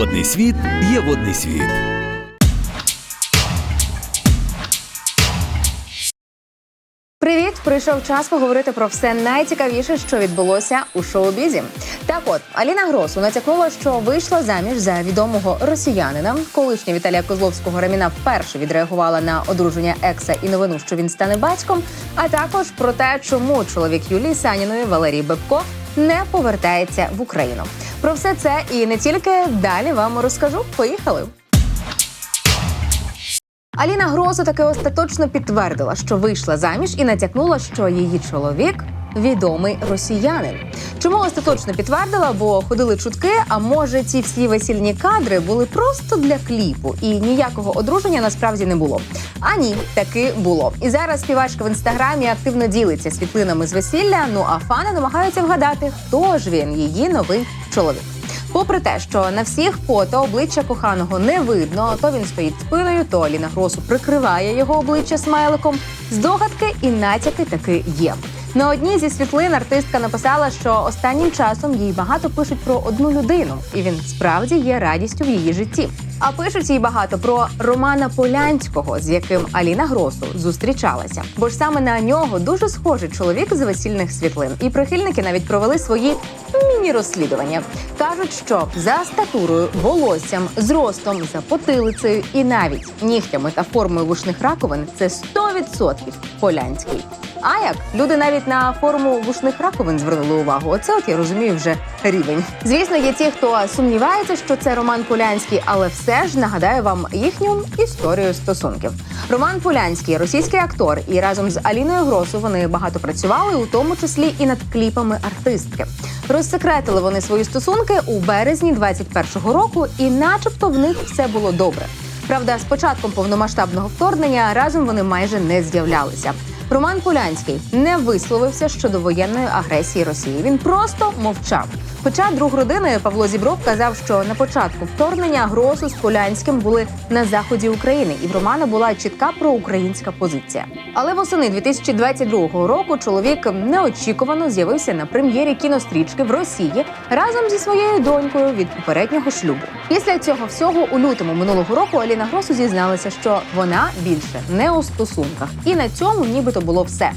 Водний світ є водний світ. Привіт! Прийшов час поговорити про все найцікавіше, що відбулося у шоу-бізі. Так от Аліна Гросу натякнула, що вийшла заміж за відомого росіянина. Колишня Віталія Козловського Раміна вперше відреагувала на одруження екса і новину, що він стане батьком. А також про те, чому чоловік Юлії Саніної Валерій Бебко не повертається в Україну. Про все це і не тільки далі вам розкажу. Поїхали. Аліна Грозу таки остаточно підтвердила, що вийшла заміж і натякнула, що її чоловік відомий росіянин. Чому остаточно підтвердила? Бо ходили чутки. А може, ці всі весільні кадри були просто для кліпу, і ніякого одруження насправді не було. А ні, таки було. І зараз співачка в інстаграмі активно ділиться світлинами з весілля. Ну а фани намагаються вгадати, хто ж він її новий чоловік. Попри те, що на всіх фото обличчя коханого не видно, то він стоїть спиною, то Аліна Гросу прикриває його обличчя смайликом. Здогадки і натяки таки є. На одній зі світлин артистка написала, що останнім часом їй багато пишуть про одну людину, і він справді є радістю в її житті. А пишуть їй багато про Романа Полянського, з яким Аліна Гросу зустрічалася. Бо ж саме на нього дуже схожий чоловік з весільних світлин. І прихильники навіть провели свої міні-розслідування. Кажуть, що за статурою, волоссям, зростом, за потилицею і навіть нігтями та формою вушних раковин це 100% Полянський. А як люди навіть на форму вушних раковин звернули увагу? Оце от я розумію вже рівень. Звісно, є ті, хто сумнівається, що це Роман Полянський, але все ж нагадаю вам їхню історію стосунків. Роман Полянський, російський актор, і разом з Аліною Гросу вони багато працювали, у тому числі і над кліпами артистки. Розсекретили вони свої стосунки у березні 21-го року, і, начебто, в них все було добре. Правда, з початком повномасштабного вторгнення разом вони майже не з'являлися. Роман Полянський не висловився щодо воєнної агресії Росії. Він просто мовчав. Хоча друг родини Павло Зібров казав, що на початку вторгнення Гросу з Полянським були на заході України, і в Романа була чітка проукраїнська позиція. Але восени 2022 року чоловік неочікувано з'явився на прем'єрі кінострічки в Росії разом зі своєю донькою від попереднього шлюбу. Після цього всього у лютому минулого року Аліна Гросу зізналася, що вона більше не у стосунках, і на цьому нібито було все.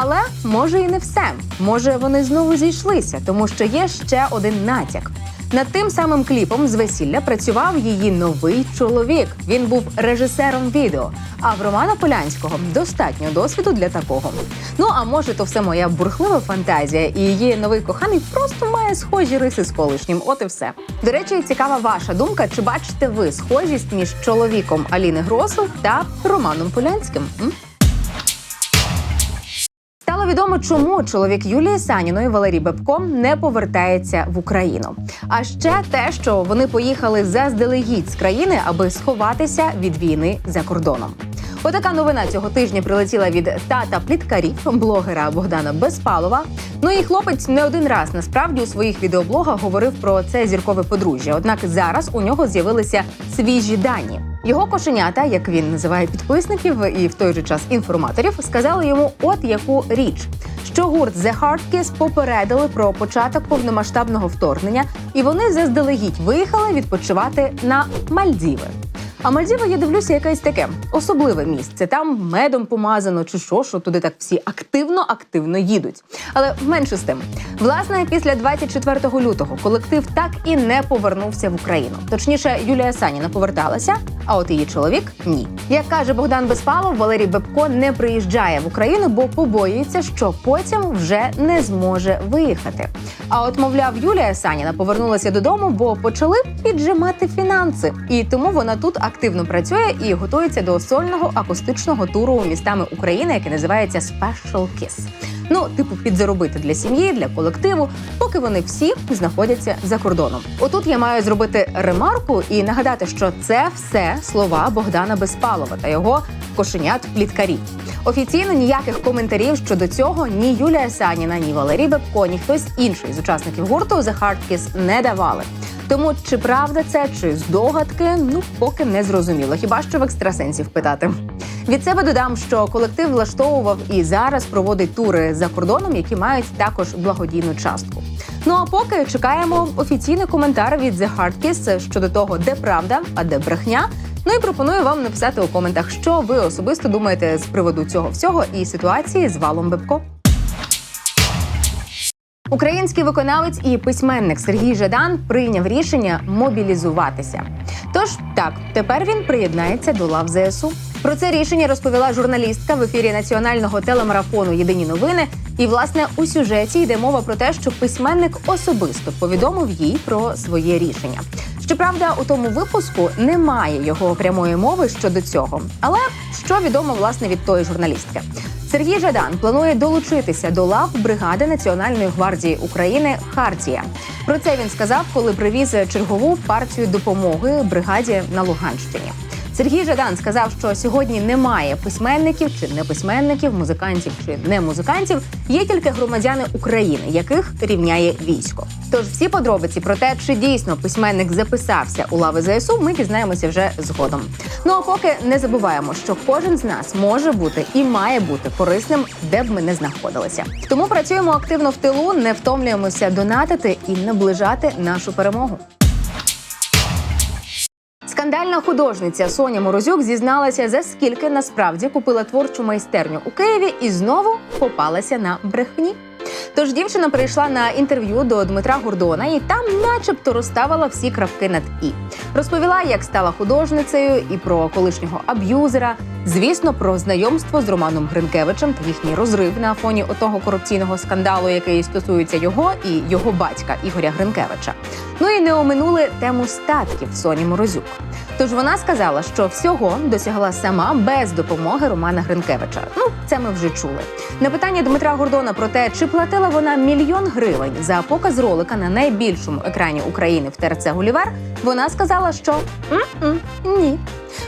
Але може і не все. Може вони знову зійшлися, тому що є ще один натяк. Над тим самим кліпом з весілля працював її новий чоловік. Він був режисером відео. А в Романа Полянського достатньо досвіду для такого. Ну а може, то все моя бурхлива фантазія, і її новий коханий просто має схожі риси з колишнім. От і все. До речі, цікава ваша думка. Чи бачите ви схожість між чоловіком Аліни Гросу та Романом Полянським? М? Відомо, чому чоловік Юлії Саніної Валерій Бебко не повертається в Україну. А ще те, що вони поїхали заздалегідь з країни, аби сховатися від війни за кордоном. Отака новина цього тижня прилетіла від тата пліткарів, блогера Богдана Безпалова. Ну і хлопець не один раз насправді у своїх відеоблогах говорив про це зіркове подружжя. Однак зараз у нього з'явилися свіжі дані. Його кошенята, як він називає підписників і в той же час інформаторів, сказали йому от яку річ. Що гурт The Hard Kiss попередили про початок повномасштабного вторгнення, і вони заздалегідь виїхали відпочивати на Мальдіви. А Мальдіви, я дивлюся, якесь таке особливе місце. Там медом помазано, чи що, що туди так всі активно-активно їдуть. Але менше з тим, власне, після 24 лютого колектив так і не повернувся в Україну. Точніше, Юлія Саніна поверталася, а от її чоловік ні. Як каже Богдан Безпалов, Валерій Бебко не приїжджає в Україну, бо побоюється, що потім вже не зможе виїхати. А от, мовляв, Юлія Саніна повернулася додому, бо почали піджимати фінанси, і тому вона тут активно працює і готується до сольного акустичного туру містами України, який називається Special Kiss. Ну, типу, підзаробити для сім'ї, для колективу, поки вони всі знаходяться за кордоном. Отут я маю зробити ремарку і нагадати, що це все слова Богдана Безпалова та його кошенят пліткарів. Офіційно ніяких коментарів щодо цього ні Юлія Саніна, ні Валерій Бебко, ні хтось інший з учасників гурту The Hard Kiss не давали. Тому чи правда це, чи здогадки, ну поки не зрозуміло. Хіба що в екстрасенсів питати. Від себе додам, що колектив влаштовував і зараз проводить тури за кордоном, які мають також благодійну частку. Ну а поки чекаємо офіційний коментар від The Hard Kiss щодо того, де правда, а де брехня. Ну і пропоную вам написати у коментах, що ви особисто думаєте з приводу цього всього і ситуації з валом Бебко. Український виконавець і письменник Сергій Жадан прийняв рішення мобілізуватися. Тож так, тепер він приєднається до лав ЗСУ. Про це рішення розповіла журналістка в ефірі національного телемарафону Єдині новини. І власне у сюжеті йде мова про те, що письменник особисто повідомив їй про своє рішення. Щоправда, у тому випуску немає його прямої мови щодо цього. Але що відомо власне від тої журналістки? Сергій Жадан планує долучитися до лав бригади Національної гвардії України Хартія. Про це він сказав, коли привіз чергову партію допомоги бригаді на Луганщині. Сергій Жадан сказав, що сьогодні немає письменників чи неписьменників, музикантів чи не музикантів. Є тільки громадяни України, яких рівняє військо. Тож всі подробиці про те, чи дійсно письменник записався у лави ЗСУ, ми дізнаємося вже згодом. Ну а поки не забуваємо, що кожен з нас може бути і має бути корисним, де б ми не знаходилися. Тому працюємо активно в тилу, не втомлюємося донатити і наближати нашу перемогу. Скандальна художниця Соня Морозюк зізналася, за скільки насправді купила творчу майстерню у Києві і знову попалася на брехні. Тож дівчина прийшла на інтерв'ю до Дмитра Гордона і там, начебто, розставила всі крапки над і. Розповіла, як стала художницею, і про колишнього аб'юзера. Звісно, про знайомство з Романом Гринкевичем та їхній розрив на фоні отого корупційного скандалу, який стосується його і його батька Ігоря Гринкевича. Ну і не оминули тему статків Соні Морозюк. Тож вона сказала, що всього досягла сама без допомоги Романа Гринкевича. Ну, це ми вже чули. На питання Дмитра Гордона про те, чи платила вона мільйон гривень за показ ролика на найбільшому екрані України в ТРЦ Гулівер, вона сказала, що «М-м, ні.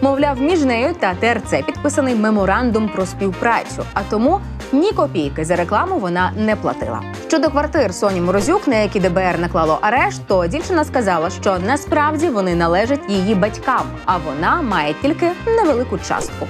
Мовляв, між нею та ТРЦ підписаний меморандум про співпрацю, а тому ні копійки за рекламу вона не платила. Щодо квартир Соні Морозюк, на які ДБР наклало арешт, то дівчина сказала, що насправді вони належать її батькам, а вона має тільки невелику частку.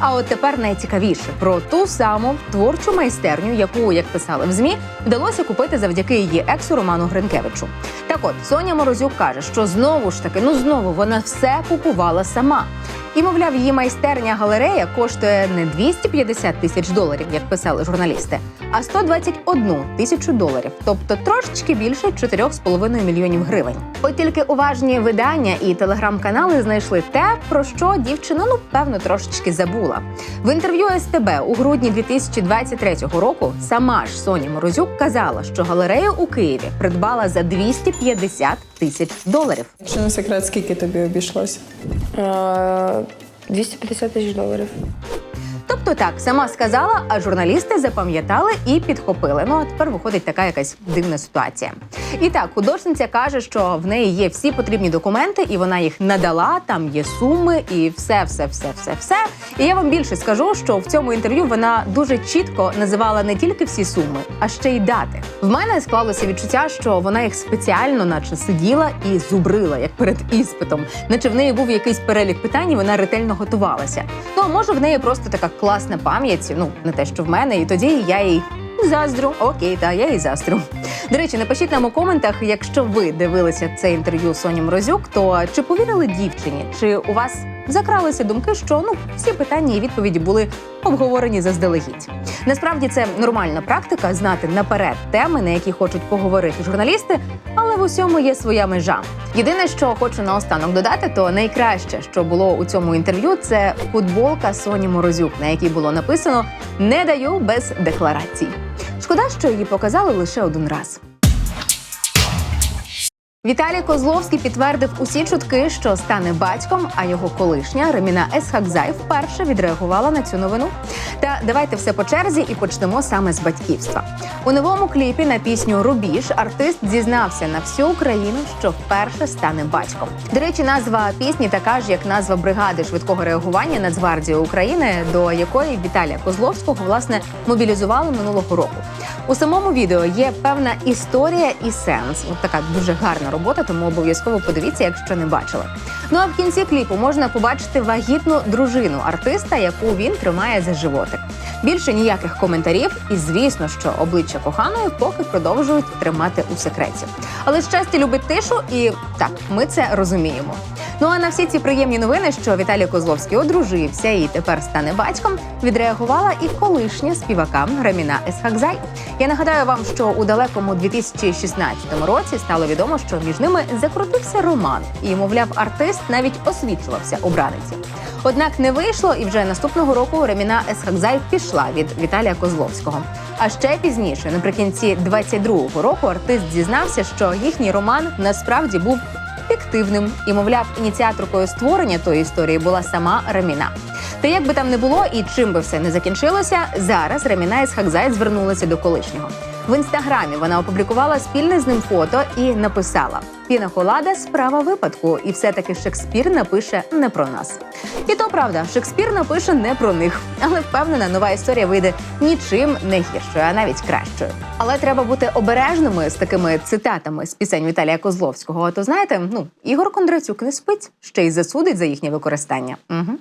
А от тепер найцікавіше про ту саму творчу майстерню, яку, як писали в змі, вдалося купити завдяки її ексу Роману Гринкевичу. Так от Соня Морозюк каже, що знову ж таки, ну знову вона все купувала сама. І, мовляв, її майстерня галерея коштує не 250 тисяч доларів, як писали журналісти, а 121 тисячу доларів, тобто трошечки більше 4,5 мільйонів гривень. От тільки уважні видання і телеграм-канали знайшли те, про що дівчина ну певно трошечки забула. В інтерв'ю СТБ у грудні 2023 року сама ж Соня Морозюк казала, що галерею у Києві придбала за 250 тисяч доларів. Якщо не секрет, скільки тобі обійшлося? Е, 250 тисяч доларів. Тобто так, сама сказала, а журналісти запам'ятали і підхопили. Ну а тепер виходить така якась дивна ситуація. І так, художниця каже, що в неї є всі потрібні документи, і вона їх надала. Там є суми, і все, все, все, все, все. І я вам більше скажу, що в цьому інтерв'ю вона дуже чітко називала не тільки всі суми, а ще й дати. В мене склалося відчуття, що вона їх спеціально, наче сиділа і зубрила, як перед іспитом, наче в неї був якийсь перелік питань, і вона ретельно готувалася. Ну а може в неї просто така класна пам'ять, ну не те, що в мене, і тоді я їй заздрю. Окей, та я їй заздрю. До речі, напишіть нам у коментах, якщо ви дивилися це інтерв'ю Соні Мрозюк, то чи повірили дівчині, чи у вас закралися думки, що ну всі питання і відповіді були обговорені заздалегідь. Насправді це нормальна практика знати наперед теми, на які хочуть поговорити журналісти, але в усьому є своя межа. Єдине, що хочу наостанок додати, то найкраще, що було у цьому інтерв'ю, це футболка Соні Морозюк, на якій було написано Не даю без декларацій. Шкода, що її показали лише один раз. Віталій Козловський підтвердив усі чутки, що стане батьком, а його колишня Реміна Есхакзай вперше відреагувала на цю новину. Та давайте все по черзі і почнемо саме з батьківства. У новому кліпі на пісню Рубіж артист зізнався на всю Україну, що вперше стане батьком. До речі, назва пісні така ж, як назва бригади швидкого реагування Нацгвардії України, до якої Віталія Козловського власне мобілізували минулого року. У самому відео є певна історія і сенс. От така дуже гарна робота, тому обов'язково подивіться, якщо не бачили. Ну а в кінці кліпу можна побачити вагітну дружину артиста, яку він тримає за животик. Більше ніяких коментарів, і звісно, що обличчя коханої поки продовжують тримати у секреті. Але щастя любить тишу, і так, ми це розуміємо. Ну а на всі ці приємні новини, що Віталій Козловський одружився і тепер стане батьком, відреагувала і колишня співака Раміна Есхакзай. Я нагадаю вам, що у далекому 2016 році стало відомо, що між ними закрутився роман, і мовляв, артист навіть освічувався обраниці. Однак не вийшло, і вже наступного року Раміна Есхакзай пішла від Віталія Козловського. А ще пізніше, наприкінці 22-го року, артист зізнався, що їхній роман насправді був фіктивним і, мовляв, ініціаторкою створення тої історії була сама Раміна. Та як би там не було і чим би все не закінчилося, зараз Раміна із Хакзай звернулася до колишнього. В інстаграмі вона опублікувала спільне з ним фото і написала: Піна колада справа випадку, і все-таки Шекспір напише не про нас. І то правда, Шекспір напише не про них, але впевнена, нова історія вийде нічим не гіршою, а навіть кращою. Але треба бути обережними з такими цитатами з пісень Віталія Козловського. А то знаєте, ну Ігор Кондрацюк не спить, ще й засудить за їхнє використання. Угу.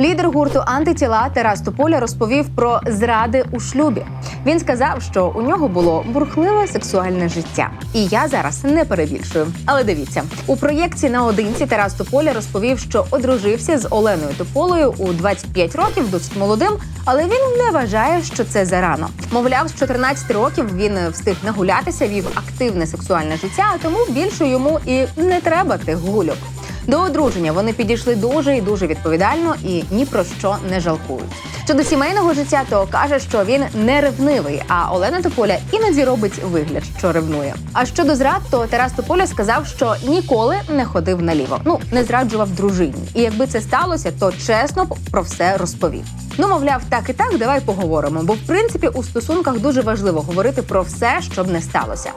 Лідер гурту антитіла Тарас Тополя розповів про зради у шлюбі. Він сказав, що у нього було бурхливе сексуальне життя. І я зараз не перебільшую. Але дивіться, у проєкті наодинці Тарас Тополя розповів, що одружився з Оленою Тополею у 25 років, досить молодим, але він не вважає, що це зарано. Мовляв, з 14 років він встиг нагулятися, вів активне сексуальне життя, тому більше йому і не треба тих гульок. До одруження вони підійшли дуже і дуже відповідально і ні про що не жалкують. Щодо сімейного життя, то каже, що він не ревнивий, а Олена Тополя іноді робить вигляд, що ревнує. А щодо зрад, то Тарас Тополя сказав, що ніколи не ходив наліво. Ну не зраджував дружині. І якби це сталося, то чесно б про все розповів. Ну, мовляв, так і так, давай поговоримо. Бо в принципі у стосунках дуже важливо говорити про все, щоб не сталося.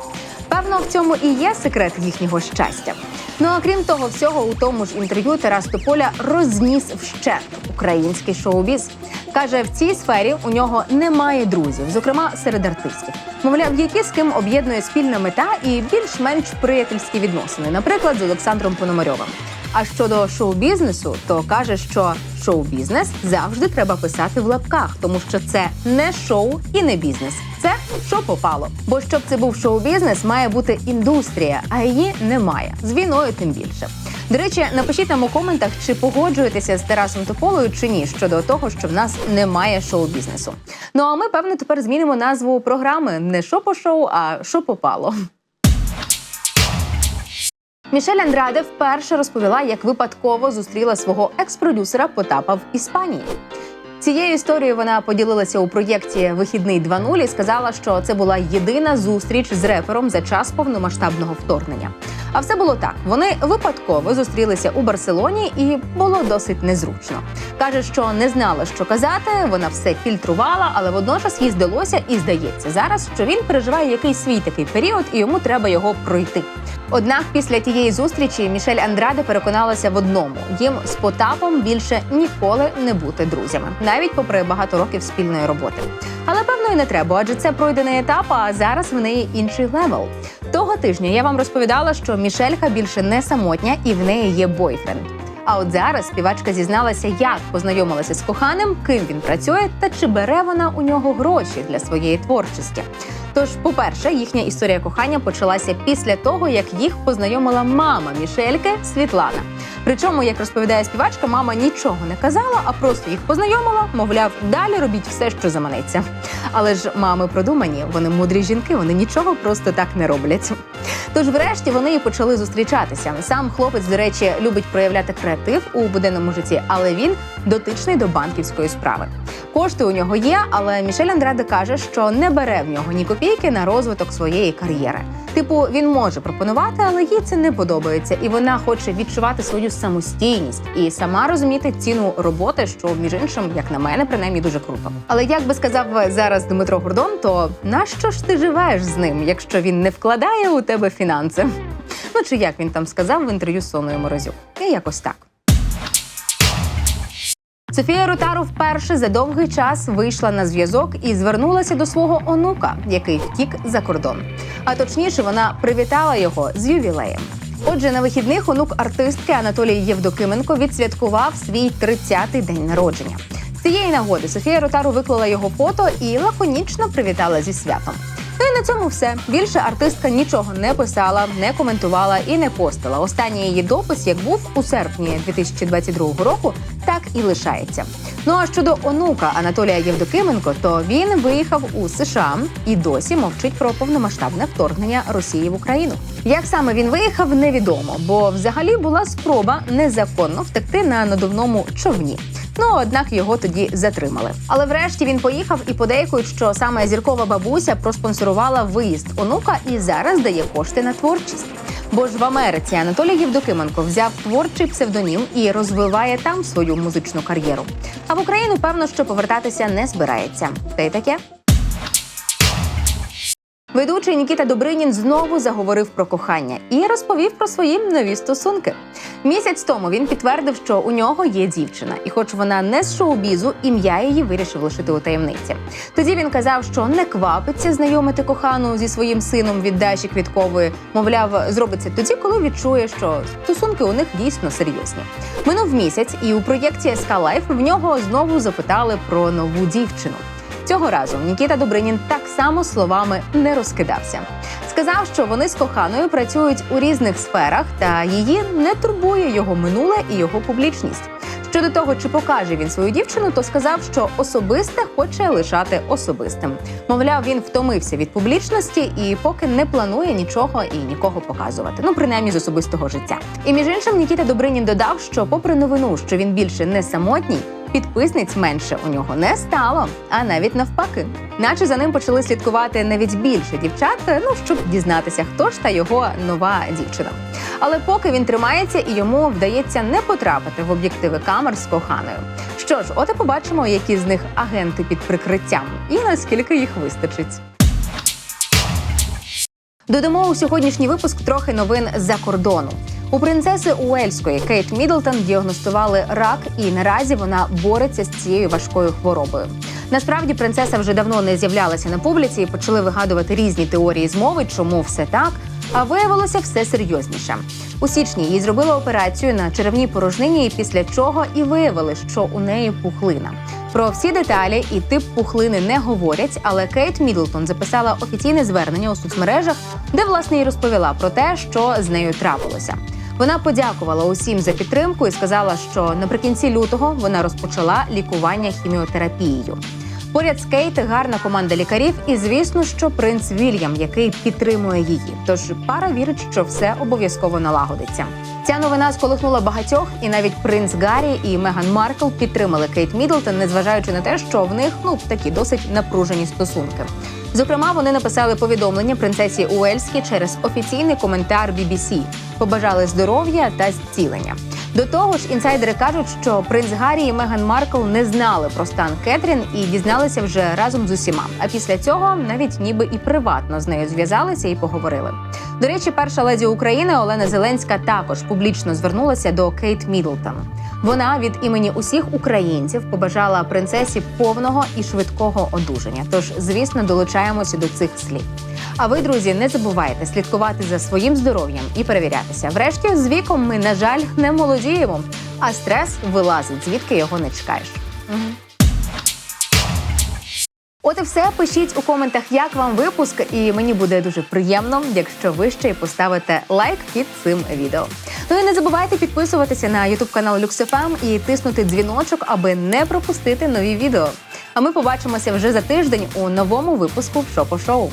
Певно, в цьому і є секрет їхнього щастя. Ну а крім того всього, у тому ж інтерв'ю Тарас Тополя розніс вщент український шоу-біз. Каже, в цій сфері у нього немає друзів, зокрема серед артистів. Мовляв, які з ким об'єднує спільна мета і більш-менш приятельські відносини, наприклад, з Олександром Пономарьовим. А щодо шоу-бізнесу, то каже, що шоу-бізнес завжди треба писати в лапках, тому що це не шоу і не бізнес. Це що попало. Бо щоб це був шоу-бізнес, має бути індустрія, а її немає. З війною тим більше. До речі, напишіть нам у коментах, чи погоджуєтеся з Тарасом Тополою чи ні щодо того, що в нас немає шоу-бізнесу. Ну а ми, певно, тепер змінимо назву програми не що по шоу, а що попало. Мішель Андраде вперше розповіла, як випадково зустріла свого екс-продюсера Потапа в Іспанії. Цією історією вона поділилася у проєкті Вихідний 2.0 і сказала, що це була єдина зустріч з репером за час повномасштабного вторгнення. А все було так: вони випадково зустрілися у Барселоні, і було досить незручно. каже, що не знала, що казати. Вона все фільтрувала, але водночас їй здалося і здається зараз, що він переживає якийсь свій такий період, і йому треба його пройти. Однак після тієї зустрічі Мішель Андраде переконалася в одному: їм з Потапом більше ніколи не бути друзями, навіть попри багато років спільної роботи. Але певно і не треба, адже це пройдений етап. А зараз в неї інший левел. Того тижня я вам розповідала, що Мішелька більше не самотня і в неї є бойфренд. А от зараз співачка зізналася, як познайомилася з коханим, ким він працює та чи бере вона у нього гроші для своєї творчості. Тож, по-перше, їхня історія кохання почалася після того, як їх познайомила мама Мішельки Світлана. Причому, як розповідає співачка, мама нічого не казала, а просто їх познайомила, мовляв, далі робіть все, що заманеться. Але ж мами продумані, вони мудрі жінки, вони нічого просто так не роблять. Тож, врешті, вони і почали зустрічатися. Сам хлопець, до речі, любить проявляти креатив у буденному житті, але він дотичний до банківської справи. Кошти у нього є, але Мішель Андраде каже, що не бере в нього ні копійки на розвиток своєї кар'єри. Типу, він може пропонувати, але їй це не подобається, і вона хоче відчувати свою самостійність і сама розуміти ціну роботи, що між іншим, як на мене, принаймні дуже круто. Але як би сказав зараз Дмитро Гордон, то нащо ж ти живеш з ним, якщо він не вкладає у тебе фінанси? Ну чи як він там сказав в інтерв'ю з Соною Морозюк? І якось так. Софія Ротару вперше за довгий час вийшла на зв'язок і звернулася до свого онука, який втік за кордон. А точніше, вона привітала його з ювілеєм. Отже, на вихідних онук артистки Анатолій Євдокименко відсвяткував свій 30-й день народження. З цієї нагоди Софія Ротару виклала його фото і лаконічно привітала зі святом. На цьому все. Більше артистка нічого не писала, не коментувала і не постила. Останній її допис, як був у серпні 2022 року, так і лишається. Ну а щодо онука Анатолія Євдокименко, то він виїхав у США і досі мовчить про повномасштабне вторгнення Росії в Україну. Як саме він виїхав, невідомо, бо взагалі була спроба незаконно втекти на надувному човні. Ну однак його тоді затримали. Але врешті він поїхав і подейкують, що саме зіркова бабуся проспонсорувала виїзд онука і зараз дає кошти на творчість. Бо ж в Америці Анатолій Євдокименко взяв творчий псевдонім і розвиває там свою музичну кар'єру. А в Україну певно, що повертатися не збирається. Та й таке. Ведучий Нікіта Добринін знову заговорив про кохання і розповів про свої нові стосунки. Місяць тому він підтвердив, що у нього є дівчина, і хоч вона не з шоу-бізу, ім'я її вирішив лишити у таємниці. Тоді він казав, що не квапиться знайомити кохану зі своїм сином від Даші Квіткової. Мовляв, зробиться тоді, коли відчує, що стосунки у них дійсно серйозні. Минув місяць, і у проєкті СК Лайф в нього знову запитали про нову дівчину. Цього разу Нікіта Добринін так само словами не розкидався. Сказав, що вони з коханою працюють у різних сферах, та її не турбує його минуле і його публічність. Щодо того, чи покаже він свою дівчину, то сказав, що особисте хоче лишати особистим. Мовляв, він втомився від публічності і поки не планує нічого і нікого показувати. Ну принаймні з особистого життя. І між іншим Нікіта Добринін додав, що, попри новину, що він більше не самотній. Підписниць менше у нього не стало, а навіть навпаки, наче за ним почали слідкувати навіть більше дівчат, ну щоб дізнатися, хто ж та його нова дівчина. Але поки він тримається і йому вдається не потрапити в об'єктиви камер з коханою. Що ж, от і побачимо, які з них агенти під прикриттям, і наскільки їх вистачить. Додамо у сьогоднішній випуск трохи новин з-за кордону. У принцеси Уельської Кейт Міддлтон діагностували рак, і наразі вона бореться з цією важкою хворобою. Насправді принцеса вже давно не з'являлася на публіці і почали вигадувати різні теорії змови, чому все так. А виявилося все серйозніше. У січні їй зробили операцію на черевній порожнині, після чого і виявили, що у неї пухлина. Про всі деталі і тип пухлини не говорять, але Кейт Міддлтон записала офіційне звернення у соцмережах, де власне і розповіла про те, що з нею трапилося. Вона подякувала усім за підтримку і сказала, що наприкінці лютого вона розпочала лікування хіміотерапією. Поряд з Кейт гарна команда лікарів, і звісно, що принц Вільям, який підтримує її. Тож пара вірить, що все обов'язково налагодиться. Ця новина сколихнула багатьох, і навіть принц Гаррі і Меган Маркл підтримали Кейт Міддлтон, незважаючи на те, що в них ну такі досить напружені стосунки. Зокрема, вони написали повідомлення принцесі Уельській через офіційний коментар BBC. Побажали здоров'я та зцілення. До того ж, інсайдери кажуть, що принц Гаррі і Меган Маркл не знали про стан Кетрін і дізналися вже разом з усіма. А після цього навіть ніби і приватно з нею зв'язалися і поговорили. До речі, перша леді України Олена Зеленська також публічно звернулася до Кейт Міддлтон. Вона від імені усіх українців побажала принцесі повного і швидкого одужання. Тож, звісно, долучаємося до цих слів. А ви, друзі, не забувайте слідкувати за своїм здоров'ям і перевірятися. Врешті, з віком ми, на жаль, не молодіємо, а стрес вилазить, звідки його не чекаєш. От і все. Пишіть у коментах, як вам випуск, і мені буде дуже приємно, якщо ви ще й поставите лайк під цим відео. Ну і не забувайте підписуватися на YouTube канал LuxFM і тиснути дзвіночок, аби не пропустити нові відео. А ми побачимося вже за тиждень у новому випуску Шопо Шоу.